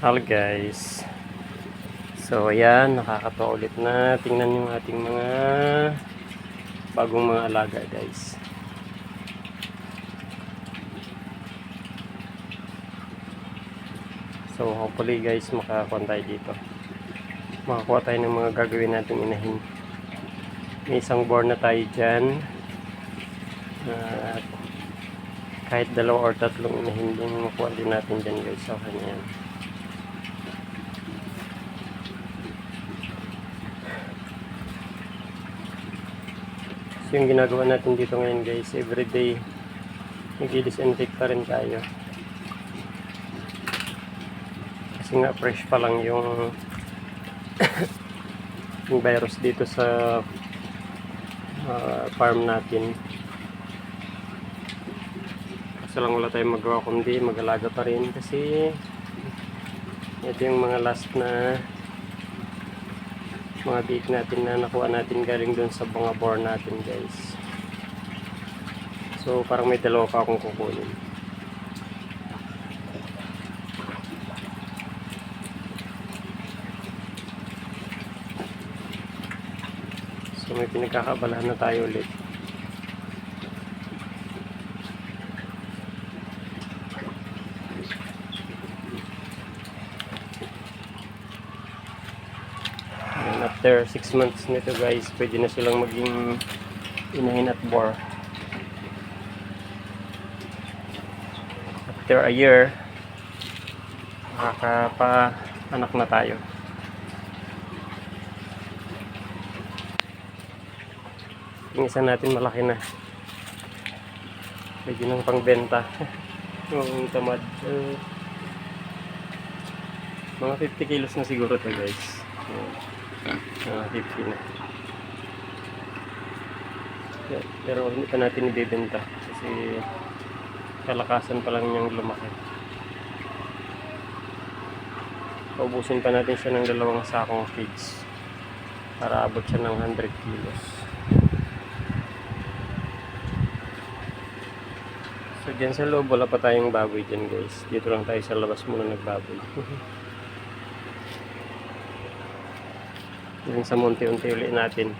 Hello guys. So ayan, nakakatawa ulit na. Tingnan yung ating mga bagong mga alaga guys. So hopefully guys makakuha tayo dito. Makakuha tayo ng mga gagawin natin inahin. May isang board na tayo dyan. At kahit dalawa or tatlong inahin din makuha din natin dyan guys sa kanya yan. Yung ginagawa natin dito ngayon guys, everyday nag-disinfect pa rin tayo. Kasi nga fresh pa lang yung yung virus dito sa ah, farm natin. Kasi lang wala tayong magawa kundi mag-alaga pa rin kasi ito yung mga last na mga big natin na nakuha natin galing dun sa mga bore natin guys. So parang may dalawa pa akong kukunin. So may pinagkakabalahan na tayo ulit after 6 months nito guys, pwede na silang maging inahin at bore. After a year, makakapa-anak na tayo. Yung isa natin malaki na. Pwede nang pangbenta. Yung tamad. Uh, mga 50 kilos na siguro to guys. Uh, 50 na. Yeah, Pero hindi pa natin ibibenta kasi kalakasan pa lang niyang lumaki. Paubusin pa natin siya ng dalawang sakong feeds para abot siya ng 100 kilos. So dyan sa loob wala pa tayong baboy dyan guys. Dito lang tayo sa labas muna nagbaboy. Yung sa munti-unti uli natin.